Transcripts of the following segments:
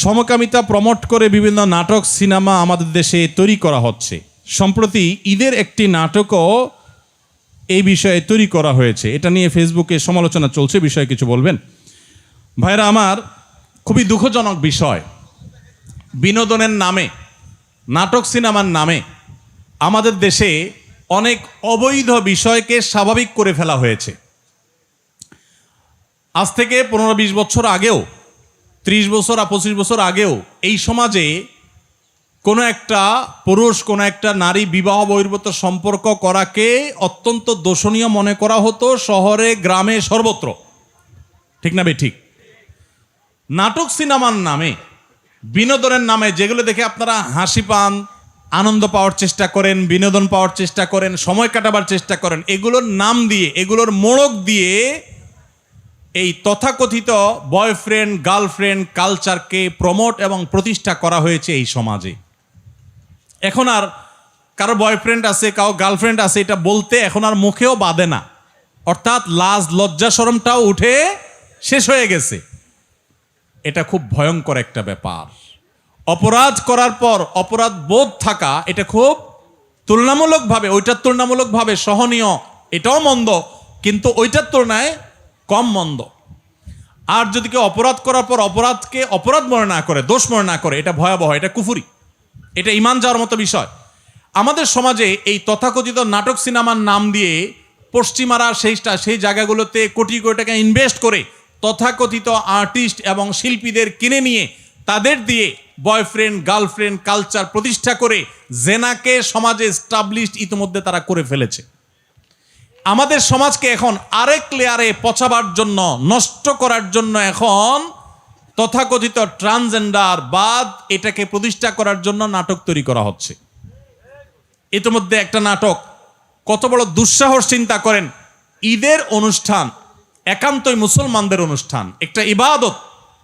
সমকামিতা প্রমোট করে বিভিন্ন নাটক, সিনেমা আমাদের দেশে তৈরি করা হচ্ছে। সম্প্রতি ঈদের একটি নাটকও এই বিষয়ে তৈরি করা হয়েছে। এটা নিয়ে ফেসবুকে সমালোচনা চলছে, বিষয়ে কিছু বলবেন? ভাইরা, আমার খুবই দুঃখজনক বিষয়। বিনোদনের নামে, নাটক, সিনেমার নামে আমাদের দেশে অনেক অবৈধ বিষয়কে স্বাভাবিক করে ফেলা হয়েছে। আজ থেকে পনেরো বিশ বছর আগেও ত্রিশ বছর আর পঁচিশ বছর আগেও এই সমাজে কোনো একটা পুরুষ, কোনো একটা নারী বিবাহ বহির্ভূত সম্পর্ক করাকে অত্যন্ত দোষণীয় মনে করা হতো শহরে, গ্রামে সর্বত্র। ঠিক না ঠিক? নাটক সিনেমার নামে, বিনোদনের নামে যেগুলো দেখে আপনারা হাসি পান, আনন্দ পাওয়ার চেষ্টা করেন, বিনোদন পাওয়ার চেষ্টা করেন, সময় কাটাবার চেষ্টা করেন, এগুলোর নাম দিয়ে, এগুলোর মোড়ক দিয়ে এই তথাকথিত বয়ফ্রেন্ড, গার্লফ্রেন্ড কালচারকে প্রমোট এবং প্রতিষ্ঠা করা হয়েছে এই সমাজে। এখন আর কারও বয়ফ্রেন্ড আছে, কারও গার্লফ্রেন্ড আছে, এটা বলতে এখন আর মুখেও বাঁধে না। অর্থাৎ লাজ, লজ্জা সরমটাও উঠে শেষ হয়ে গেছে। এটা খুব ভয়ঙ্কর একটা ব্যাপার। অপরাধ করার পর অপরাধ বোধ থাকা, এটা খুব তুলনামূলকভাবে, ওইটার তুলনামূলকভাবে সহনীয়, এটাও মন্দ, কিন্তু ওইটার তুলনায় কম মন্দ। আর যদি কেউ অপরাধ করার পর অপরাধকে অপরাধ মনে না করে, দোষ মনে না করে, এটা ভয়াবহ, এটা কুফুরি। এটা ইমান যাওয়ার মতো বিষয়। আমাদের সমাজে এই তথাকথিত নাটক সিনেমার নাম দিয়ে পশ্চিমারা সেইটা সেই জায়গাগুলোতে কোটি কোটি টাকা ইনভেস্ট করে তথাকথিত আর্টিস্ট এবং শিল্পীদের কিনে নিয়ে তাদের দিয়ে বয়ফ্রেন্ড গার্লফ্রেন্ড কালচার প্রতিষ্ঠা করে জেনাকে সমাজে স্টাবলিশড ইতিমধ্যে তারা করে ফেলেছে। আমাদের সমাজকে এখন আরেক লেয়ারে পচাবার জন্য, নষ্ট করার জন্য এখন তথাকথিত ট্রান্সজেন্ডার বাদ এটাকে প্রতিষ্ঠা করার জন্য নাটক তৈরি করা হচ্ছে। ইতিমধ্যে একটা নাটক কত বড় দুঃসাহস চিন্তা করেন। ঈদের অনুষ্ঠান, একান্তই মুসলমানদের অনুষ্ঠান। একটা ইবাদত,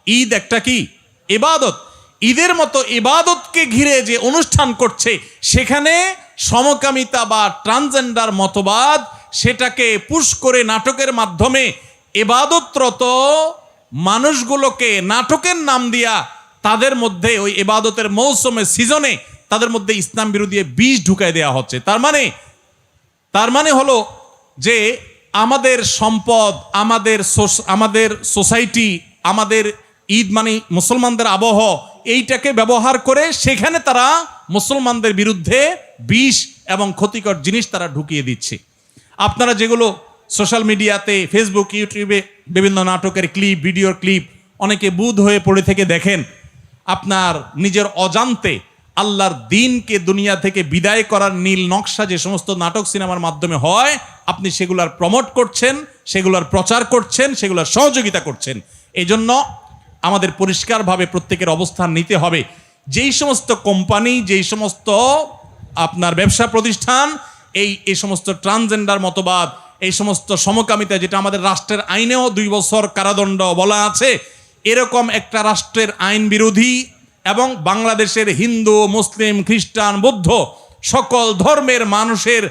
ঈদ একটা কি? ইবাদত। ঈদের মতো ইবাদতকে ঘিরে যে অনুষ্ঠান করছে, সেখানে সমকামিতা বা ট্রান্সজেন্ডার মতবাদ সেটাকে পুশ করে নাটকের মাধ্যমে এবাদতরত মানুষগুলোকে নাটকের নাম দিয়া তাদের মধ্যে ওই এবাদতের মৌসুমে সিজনে তাদের মধ্যে ইসলাম বিরোধী বীজ ঢুকাই দেওয়া হচ্ছে। তার মানে তার মানে হলো যে আমাদের সম্পদ, আমাদের আমাদের সোসাইটি, আমাদের ঈদ মানে মুসলমানদের আবহ, এইটাকে ব্যবহার করে সেখানে তারা মুসলমানদের বিরুদ্ধে বিষ এবং ক্ষতিকর জিনিস তারা ঢুকিয়ে দিচ্ছে। আপনারা যেগুলো সোশ্যাল মিডিয়াতে ফেসবুক ইউটিউবে বিভিন্ন নাটকের ক্লিপ ভিডিওর ক্লিপ অনেকে বুধ হয়ে পড়ে থেকে দেখেন, আপনার নিজের অজান্তে আল্লাহর দিনকে দুনিয়া থেকে বিদায় করার নীল নকশা যে সমস্ত নাটক সিনেমার মাধ্যমে হয়, আপনি সেগুলার প্রমোট করছেন, সেগুলার প্রচার করছেন, সেগুলার সহযোগিতা করছেন। এই জন্য আমাদের পরিষ্কারভাবে প্রত্যেকের অবস্থান নিতে হবে। যেই সমস্ত কোম্পানি যেই সমস্ত আপনার ব্যবসা প্রতিষ্ঠান এই এই সমস্ত ট্রান্সজেন্ডার মতবাদ, এই সমস্ত সমকামিতা যেটা আমাদের রাষ্ট্রের আইনেও দুই বছর কারাদণ্ড বলা আছে, এরকম একটা রাষ্ট্রের আইন বিরোধী এবং বাংলাদেশের হিন্দু, মুসলিম, খ্রিস্টান, বৌদ্ধ সকল ধর্মের মানুষের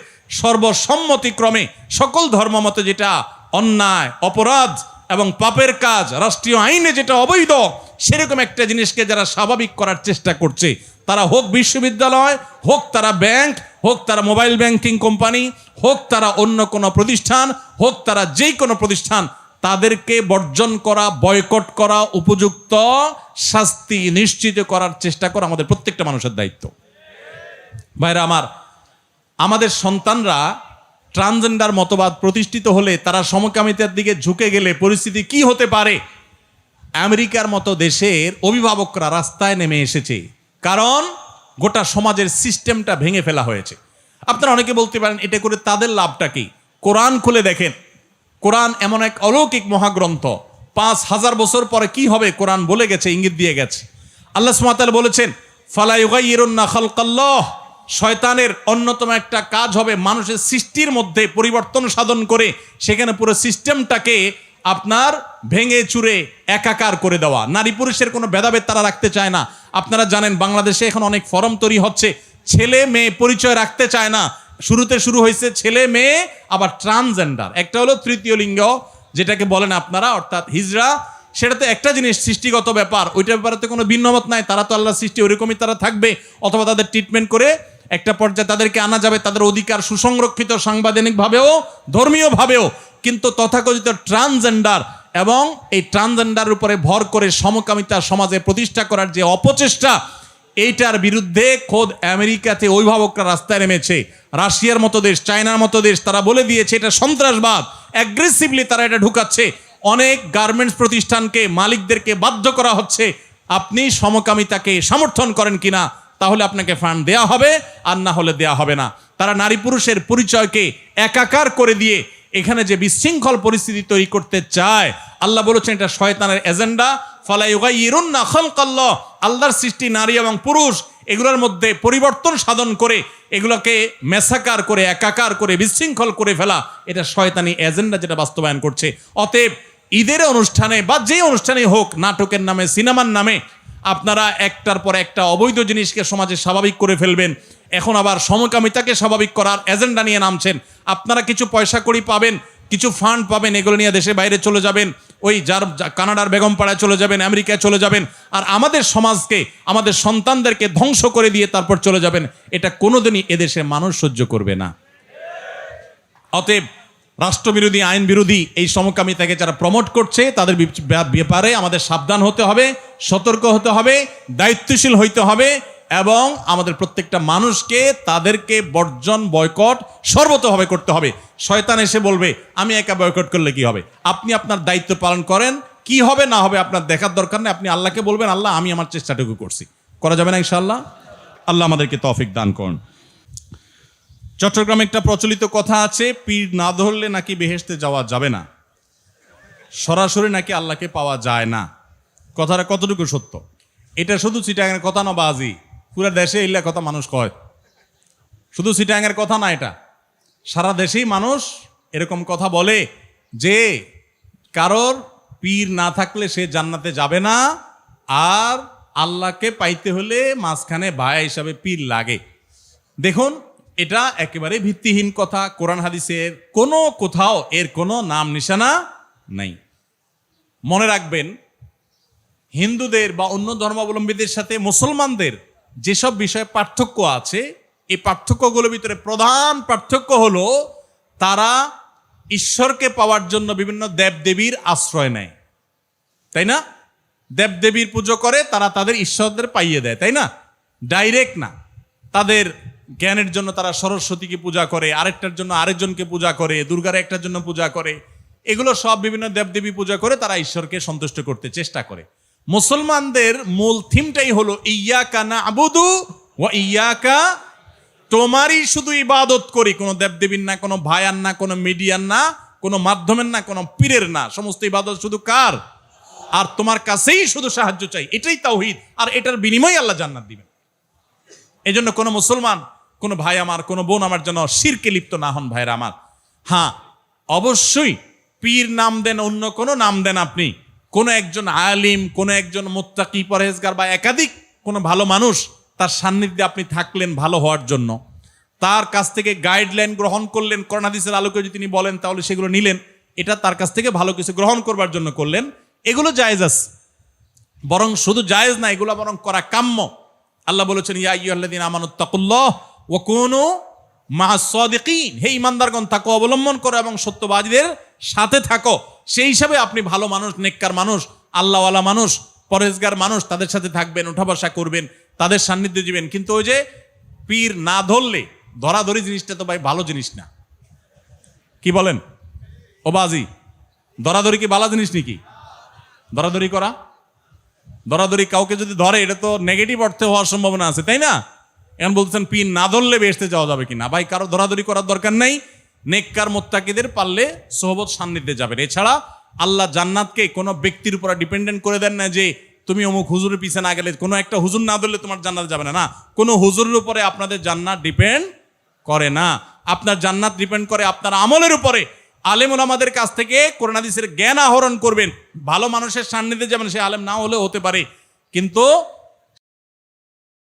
সর্বসম্মতিক্রমে সকল ধর্মমতে যেটা অন্যায়, অপরাধ এবং পাপের কাজ, রাষ্ট্রীয় আইনে যেটা অবৈধ, সেরকম একটা জিনিসকে যারা স্বাভাবিক করার চেষ্টা করছে তারা হোক বিশ্ববিদ্যালয়, হোক তারা ব্যাংক, হোক তারা মোবাইল ব্যাংকিং কোম্পানি, হোক তারা অন্য কোনো প্রতিষ্ঠান, হোক তারা যেই কোনো প্রতিষ্ঠান, তাদেরকে বর্জন করা, বয়কট করা, উপযুক্ত শাস্তি নিশ্চিত করার চেষ্টা করা আমাদের প্রত্যেকটা মানুষের দায়িত্ব। ভাইরা আমার, আমাদের সন্তানরা ট্রান্সজেন্ডার মতবাদ প্রতিষ্ঠিত হলে তারা সমকামিতার দিকে ঝুঁকে গেলে পরিস্থিতি কি হতে পারে? আমেরিকার মতো দেশের অভিভাবকরা রাস্তায় নেমে এসেছে। কারণ গোটা সমাজের সিস্টেমটা ভেঙে ফেলা হয়েছে। আপনারা অনেকে বলতে পারেন, এটা করে তাদের লাভটা কি? কোরআন খুলে দেখেন। কোরআন এমন এক অলৌকিক মহাগ্রন্থ। পাঁচ হাজার বছর পরে কি হবে? কোরআন বলে গেছে, ইঙ্গিত দিয়ে গেছে। আল্লাহ সুমাতাল বলেছেন ফালাইগাইরুন্না খালকাল্লাহ। শয়তানের অন্যতম একটা কাজ হবে মানুষের সৃষ্টির মধ্যে পরিবর্তন সাধন করে, সেখানে পুরো সিস্টেমটাকে আপনার ভেঙে চুরে একাকার করে দেওয়া। নারী পুরুষের কোনো ভেদাভেদ তারা রাখতে চায় না। আপনারা জানেন বাংলাদেশে এখন অনেক ফরম তৈরি হচ্ছে। ছেলে মেয়ে পরিচয় রাখতে চায় না। শুরুতে শুরু হয়েছে ছেলে মেয়ে, আবার ট্রান্সজেন্ডার একটা হলো তৃতীয় লিঙ্গ, যেটাকে বলেন আপনারা, অর্থাৎ হিজড়া সেটা তো একটা জিনিস সৃষ্টিগত ব্যাপার, ওইটার ব্যাপারে তো কোনো ভিন্নমত নাই। তারা তো আল্লাহ সৃষ্টি ওইরকমই তারা থাকবে, অথবা তাদের ট্রিটমেন্ট করে একটা পর্যায়ে তাদেরকে আনা যাবে, তাদের অধিকার সুসংরক্ষিত সাংবিধানিকভাবেও, ধর্মীয়ভাবেও। কিন্তু তথাকথিত ট্রান্সজেন্ডার এবং এই ট্রান্সজেন্ডার উপরে ভর করে সমকামিতা সমাজে প্রতিষ্ঠা করার যে অপচেষ্টা, এইটার বিরুদ্ধে খোদ আমেরিকাতে অভিভাবকরা রাস্তায় নেমেছে। রাশিয়ার মতো দেশ, চায়নার মতো দেশ, তারা বলে দিয়েছে, এটা সন্ত্রাসবাদ। অ্যাগ্রেসিভলি তারা এটা ঢুকাচ্ছে। অনেক গার্মেন্টস প্রতিষ্ঠানকে মালিকদেরকে বাধ্য করা হচ্ছে। আপনি সমকামিতাকে সমর্থন করেন কিনা? তাহলে আপনাকে ফান্ড দেয়া হবে, আর না হলে দেয়া হবে না। তারা নারী পুরুষের পরিচয়কে একাকার করে দিয়ে এখানে যে বিশৃঙ্খল পরিস্থিতি তৈরি করতে চায়, আল্লাহ বলেছেন এটা শয়তানের এজেন্ডা ফালাইয়ুগাইয়িরুন্না খালকাল্লাহ, আল্লাহর সৃষ্টি নারী এবং পুরুষ, এগুলোর মধ্যে পরিবর্তন সাধন করে এগুলোকে মেসাকার করে, একাকার করে, বিশৃঙ্খল করে ফেলা, এটা শয়তানি এজেন্ডা যেটা বাস্তবায়ন করছে। অতএব ঈদের অনুষ্ঠানে বা যে অনুষ্ঠানে হোক, নাটকের নামে, সিনেমার নামে আপনারা একটার পর একটা অবৈধ জিনিসকে সমাজে স্বাভাবিক করে ফেলবেন। এখন আবার সমকামিতাকে স্বাভাবিক করার এজেন্ডা নিয়ে নামছেন। আপনারা কিছু পয়সা করি পাবেন, কিছু ফান্ড পাবেন, এগুলো নিয়ে দেশে বাইরে চলে যাবেন। ওই যার কানাডার বেগমপাড়ায় চলে যাবেন, আমেরিকায় চলে যাবেন। আর আমাদের সমাজকে, আমাদের সন্তানদেরকে ধ্বংস করে দিয়ে তারপর চলে যাবেন। এটা কোনোদিনই এদেশে মানুষ সহ্য করবে না। অতএব রাষ্ট্রবিরোধী আইন বিরোধী এই সমকামিতাকে যারা প্রমোট করছে, তাদের ব্যাপারে আমাদের সাবধান হতে হবে, সতর্ক হতে হবে, দায়িত্বশীল হইতে হবে এবং আমাদের প্রত্যেকটা মানুষকে তাদেরকে বর্জন, বয়কট সর্বতভাবে করতে হবে। শয়তান এসে বলবে, আমি একা বয়কট করলে কি হবে? আপনি আপনার দায়িত্ব পালন করেন, কি হবে না হবে আপনার দেখার দরকার নেই। আপনি আল্লাহকে বলবেন, আল্লাহ, আমি আমার চেষ্টাটুকু করছি। করা যাবে না ইনশাআল্লাহ? আল্লাহ আমাদেরকে তফিক দান করুন। চট্টগ্রামে একটা প্রচলিত কথা আছে, পীর না ধরলে নাকি বেহেশতে যাওয়া যাবে না। সরাসরি নাকি আল্লাহকে পাওয়া যায় না। কথাটা কতটুকু সত্য? এটা শুধু চিটাঙের কথা না বাজি। পুরা দেশে ইল্লা কথা মানুষ কয়। শুধু চিটাঙের কথা না এটা। সারা দেশেই মানুষ এরকম কথা বলে যে কারোর পীর না থাকলে সে জান্নাতে যাবে না, আর আল্লাহকে পাইতে হলে মাঝখানে ভায়া হিসাবে পীর লাগে। দেখুন এটা একেবারে ভিত্তিহীন কথা। কোরআন হাদিসের কোনো কোথাও এর কোনো নাম নিশানা নাই। মনে রাখবেন, হিন্দুদের বা অন্য ধর্মাবলম্বীদের সাথে মুসলমানদের যেসব বিষয়ে পার্থক্য আছে, এই পার্থক্যগুলোর ভিতরে প্রধান পার্থক্য হলো তারা ঈশ্বরকে পাওয়ার জন্য বিভিন্ন দেবদেবীর আশ্রয় নেয়। তাই না? দেবদেবীর পুজো করে, তারা তাদের ঈশ্বরদের পাইয়ে দেয়, তাই না? ডাইরেক্ট না। তাদের জ্ঞানের জন্য তারা সরস্বতীকে পূজা করে, আরেকটার জন্য আরেকজনকে পূজা করে, দুর্গার একটার জন্য পূজা করে। এগুলো সব বিভিন্ন দেবদেবী পূজা করে তারা ঈশ্বরকে সন্তুষ্ট করতে চেষ্টা করে। মুসলমানদের মূল থিমটাই হলো ইয়াকা না আবুদু ও ইয়াকা তোমারই শুধু ইবাদত করি। কোনো দেবদেবীর না, কোনো ভায়ার না, কোনো মিডিয়ার না, কোনো মাধ্যমের না, কোনো পীরের না। সমস্ত ইবাদত শুধু কার? আর তোমার কাছেই শুধু সাহায্য চাই। এটাই তাওহিদ। আর এটার বিনিময়ে আল্লাহ জান্নাত দিবেন। এই জন্য কোনো মুসলমান কোনো ভাই আমার, কোনো বোন আমার যেন শিরকে লিপ্ত না হন ভাইরা আমার। হ্যাঁ অবশ্যই পীর নাম দেন অন্য কোনো নাম দেন আপনি। কোনো একজন আলিম, কোনো একজন মোত্তাকি, পরহেজগার বা একাধিক কোনো ভালো মানুষ তার সান্নিধ্যে আপনি থাকলেন ভালো হওয়ার জন্য। তার কাছ থেকে গাইডলাইন গ্রহণ করলেন করোনাদিসের আলোকে যদি তিনি বলেন, তাহলে সেগুলো নিলেন। এটা তার কাছ থেকে ভালো কিছু গ্রহণ করবার জন্য করলেন। এগুলো জায়েজ আছে। বরং শুধু জায়েজ না, এগুলো বরং করা কাম্য। আল্লাহ বলেছেন, ইয়া ইয়ুহাল্লাযীনা আমানুত ওয়া কুনু মা'আস সাদিকিন। হে ঈমানদারগণ তাকওয়া অবলম্বন করো এবং সত্যবাদীদের সাথে থাকো। সেই হিসাবে আপনি ভালো মানুষ, নেককার মানুষ, আল্লাহওয়ালা মানুষ পরেজগার মানুষ, তাদের সাথে থাকবেন উঠা বসা করবেন, তাদের সান্নিধ্যে দিবেন। কিন্তু ওই যে পীর না ধরলে, ধরাধরি জিনিসটা তো ভাই ভালো জিনিস না। কি বলেন? ও বাজি, ধরাধরি কি ভালো জিনিস নাকি? ধরাধরি করা? ধরাধরি কাউকে যদি ধরে, এটা তো নেগেটিভ অর্থে হওয়ার সম্ভাবনা আছে, তাই না? এখন বলছেন পিন না ধরলে বেসতে যাওয়া যাবে কিনা? ভাই, কারও ধরাধরি করার দরকার নেই। নেককার মোত্তাকিদের পারলে সোহবত সান্নিধ্যে যাবেন। এছাড়া আল্লাহ জান্নাতকে কোনো ব্যক্তির উপর ডিপেন্ডেন্ট করে দেন না যে, তুমি অমুক হুজুরের পিছে না গেলে কোনো একটা হুজুর না ধরলে তোমার জান্নাত যাবে না। না, কোনো হুজুরের উপরে আপনাদের জান্নাত ডিপেন্ড করে না। আপনার জান্নাত ডিপেন্ড করে আপনার আমলের উপরে। আলেমুল আমাদের কাছ থেকে করোনাদিসের জ্ঞান আহরণ করবেন। ভালো মানুষের সান্নিধ্যে যাবেন, সে আলেম না হলেও হতে পারে। কিন্তু